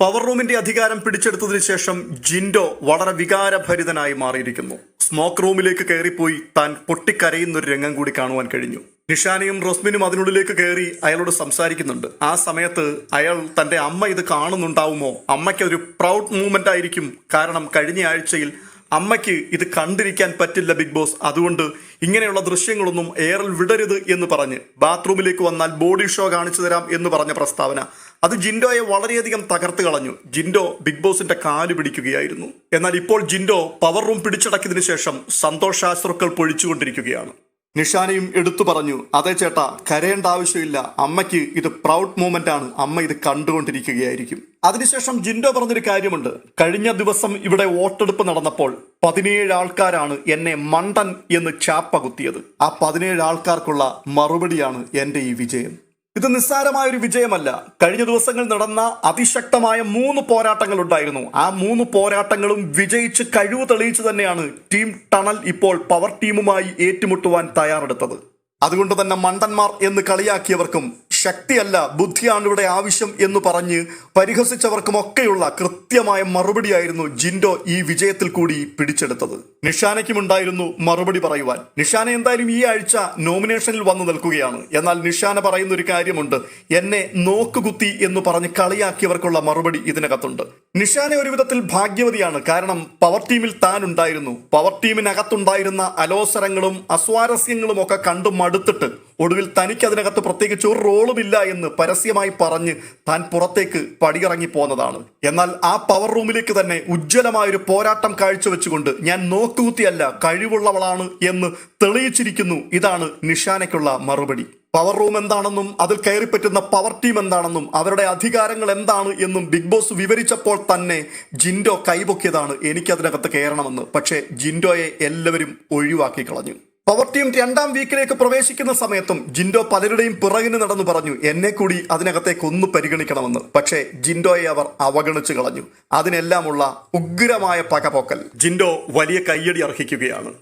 Power റൂമിന്റെ അധികാരം പിടിച്ചെടുത്തതിന് ശേഷം ജിൻഡോ വളരെ വികാരഭരിതനായി മാറിയിരിക്കുന്നു. സ്മോക്ക് റൂമിലേക്ക് കയറിപ്പോയി താൻ പൊട്ടിക്കരയുന്ന ഒരു രംഗം കൂടി കാണുവാൻ കഴിഞ്ഞു. നിഷാനയും റോസ്മിനും അതിനുള്ളിലേക്ക് കയറി അയാളോട് സംസാരിക്കുന്നുണ്ട്. ആ സമയത്ത് അയാൾ തന്റെ അമ്മ ഇത് കാണുന്നുണ്ടാവുമോ? അമ്മയ്ക്ക് ഒരു പ്രൗഡ് മൂവ്മെന്റ് ആയിരിക്കും. കാരണം കഴിഞ്ഞ ആഴ്ചയിൽ അമ്മയ്ക്ക് ഇത് കണ്ടിരിക്കാൻ പറ്റില്ല ബിഗ് ബോസ്. അതുകൊണ്ട് ഇങ്ങനെയുള്ള ദൃശ്യങ്ങളൊന്നും എയറിൽ വിടരുത് എന്ന് പറഞ്ഞ് ബാത്റൂമിലേക്ക് വന്നാൽ ബോഡി ഷോ കാണിച്ചു തരാം എന്ന് പറഞ്ഞ പ്രസ്താവന അത് ജിൻഡോയെ വളരെയധികം തകർത്ത് കളഞ്ഞു. ജിൻഡോ ബിഗ് ബോസിന്റെ കാൽ പിടിക്കുകയായിരുന്നു. എന്നാൽ ഇപ്പോൾ ജിൻഡോ പവർ റൂം പിടിച്ചടക്കിയതിനു ശേഷം സന്തോഷാശ്രുക്കൾ പൊഴിച്ചുകൊണ്ടിരിക്കുകയാണ്. നിഷാനയും എടുത്തു പറഞ്ഞു അതെ ചേട്ടാ കരയേണ്ട ആവശ്യമില്ല. അമ്മയ്ക്ക് ഇത് പ്രൗഡ് മൂമെന്റ് ആണ്. അമ്മ ഇത് കണ്ടുകൊണ്ടിരിക്കുകയായിരിക്കും. അതിനുശേഷം ജിൻഡോ പറഞ്ഞൊരു കാര്യമുണ്ട്. കഴിഞ്ഞ ദിവസം ഇവിടെ വോട്ടെടുപ്പ് നടന്നപ്പോൾ പതിനേഴ് ആൾക്കാരാണ് എന്നെ മണ്ടൻ എന്ന് ചാപ്പ കുത്തിയത് ആ പതിനേഴ് ആൾക്കാർക്കുള്ള മറുപടിയാണ് എന്റെ ഈ വിജയം. ഇത് നിസ്സാരമായ ഒരു വിജയമല്ല. കഴിഞ്ഞ ദിവസങ്ങൾ നടന്ന അതിശക്തമായ മൂന്ന് പോരാട്ടങ്ങൾ ഉണ്ടായിരുന്നു. ആ മൂന്ന് പോരാട്ടങ്ങളും വിജയിച്ച് കഴിവ് തെളിയിച്ചു തന്നെയാണ് ടീം ടണൽ ഇപ്പോൾ പവർ ടീമുമായി ഏറ്റുമുട്ടുവാൻ തയ്യാറെടുത്തത്. അതുകൊണ്ട് തന്നെ മണ്ടന്മാർ എന്ന് കളിയാക്കിയവർക്കും ശക്തിയല്ല ബുദ്ധിയാണ് ഇവിടെ ആവശ്യം എന്ന് പറഞ്ഞ് പരിഹസിച്ചവർക്കുമൊക്കെയുള്ള കൃത്യമായ മറുപടിയായിരുന്നു ജിൻഡോ ഈ വിജയത്തിൽ കൂടി പിടിച്ചെടുത്തത്. നിഷാനയ്ക്കുമുണ്ടായിരുന്നു മറുപടി പറയുവാൻ. നിഷാന എന്തായാലും ഈ ആഴ്ച നോമിനേഷനിൽ വന്നു നിൽക്കുകയാണ്. എന്നാൽ നിഷാന പറയുന്ന ഒരു കാര്യമുണ്ട്. എന്നെ നോക്കുകുത്തി എന്ന് പറഞ്ഞ് കളിയാക്കിയവർക്കുള്ള മറുപടി ഇതിനകത്തുണ്ട്. നിഷാന ഒരു വിധത്തിൽ ഭാഗ്യവതിയാണ്. കാരണം പവർ ടീമിൽ താൻ ഉണ്ടായിരുന്നു പവർ ടീമിനകത്തുണ്ടായിരുന്ന അലോസരങ്ങളും അസ്വാരസ്യങ്ങളും ഒക്കെ കണ്ടു മടുത്തിട്ട് ഒടുവിൽ തനിക്ക് അതിനകത്ത് പ്രത്യേകിച്ച് ഒരു റോളുമില്ല എന്ന് പരസ്യമായി പറഞ്ഞ് താൻ പുറത്തേക്ക് പടിയിറങ്ങി പോന്നതാണ്. എന്നാൽ ആ പവർ റൂമിലേക്ക് തന്നെ ഉജ്ജ്വലമായൊരു പോരാട്ടം കാഴ്ചവെച്ചുകൊണ്ട് ഞാൻ നോക്കുകുത്തിയല്ല കഴിവുള്ളവളാണ് എന്ന് തെളിയിച്ചിരിക്കുന്നു. ഇതാണ് നിഷാനയ്ക്കുള്ള മറുപടി. പവർ റൂം എന്താണെന്നും അതിൽ കയറിപ്പറ്റുന്ന പവർ ടീം എന്താണെന്നും അവരുടെ അധികാരങ്ങൾ എന്താണ് എന്നും ബിഗ് ബോസ് വിവരിച്ചപ്പോൾ തന്നെ ജിൻഡോ കൈപൊക്കിയതാണ് എനിക്കതിനകത്ത് കയറണമെന്ന്. പക്ഷേ ജിൻഡോയെ എല്ലാവരും ഒഴിവാക്കി കളഞ്ഞു. പവർ ടീം രണ്ടാം വീക്കിലേക്ക് പ്രവേശിക്കുന്ന സമയത്തും ജിൻഡോ പലരുടെയും പിറകിന് നടന്നു പറഞ്ഞു എന്നെ കൂടി അതിനകത്തേക്ക് ഒന്ന് പരിഗണിക്കണമെന്ന്. പക്ഷേ ജിൻഡോയെ അവർ അവഗണിച്ചു കളഞ്ഞു. അതിനെല്ലാമുള്ള ഉഗ്രമായ പകപോക്കൽ. ജിൻഡോ വലിയ കയ്യടി അർഹിക്കുകയാണ്.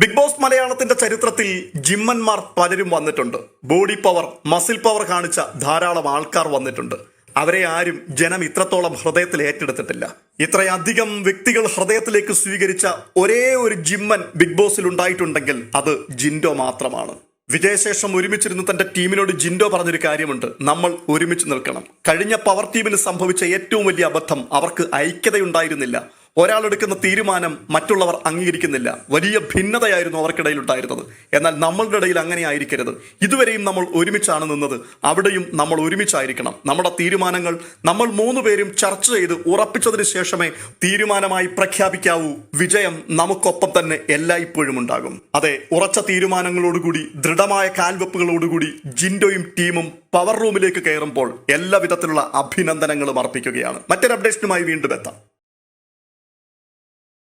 ബിഗ് ബോസ് മലയാളത്തിന്റെ ചരിത്രത്തിൽ ജിമ്മന്മാർ പലരും വന്നിട്ടുണ്ട്. ബോഡി പവർ മസിൽ പവർ കാണിച്ച ധാരാളം ആൾക്കാർ വന്നിട്ടുണ്ട്. അവരെ ആരും ജനം ഇത്രത്തോളം ഹൃദയത്തിൽ ഏറ്റെടുത്തിട്ടില്ല. ഇത്രയധികം വ്യക്തികൾ ഹൃദയത്തിലേക്ക് സ്വീകരിച്ച ഒരേ ഒരു ജിമ്മൻ ബിഗ് ബോസിൽ ഉണ്ടായിട്ടുണ്ടെങ്കിൽ അത് ജിൻഡോ മാത്രമാണ്. വിജയശേഷം ഒരുമിച്ചിരുന്ന് തന്റെ ടീമിനോട് ജിൻഡോ പറഞ്ഞൊരു കാര്യമുണ്ട്. നമ്മൾ ഒരുമിച്ച് നിൽക്കണം. കഴിഞ്ഞ പവർ ടീമിന് സംഭവിച്ച ഏറ്റവും വലിയ അബദ്ധം അവർക്ക് ഐക്യതയുണ്ടായിരുന്നില്ല. ഒരാൾ എടുക്കുന്ന തീരുമാനം മറ്റുള്ളവർ അംഗീകരിക്കുന്നില്ല. വലിയ ഭിന്നതയായിരുന്നു അവർക്കിടയിൽ ഉണ്ടായിരുന്നത് എന്നാൽ നമ്മളുടെ ഇടയിൽ അങ്ങനെ ആയിരിക്കരുത് ഇതുവരെയും നമ്മൾ ഒരുമിച്ചാണ് നിന്നത്. അവിടെയും നമ്മൾ ഒരുമിച്ചായിരിക്കണം. നമ്മുടെ തീരുമാനങ്ങൾ നമ്മൾ മൂന്ന് പേരും ചർച്ച ചെയ്ത് ഉറപ്പിച്ചതിന് ശേഷമേ തീരുമാനമായി പ്രഖ്യാപിക്കാവൂ. വിജയം നമുക്കൊപ്പം തന്നെ എല്ലായ്പ്പോഴും ഉണ്ടാകും. അതെ ഉറച്ച തീരുമാനങ്ങളോടുകൂടി ദൃഢമായ കാൽവെപ്പുകളോടുകൂടി ജിൻഡോയും ടീമും പവർ റൂമിലേക്ക് കയറുമ്പോൾ എല്ലാ വിധത്തിലുള്ള അഭിനന്ദനങ്ങളും അർപ്പിക്കുകയാണ്. മറ്റൊരു അപ്ഡേഷനുമായി വീണ്ടും എത്താം.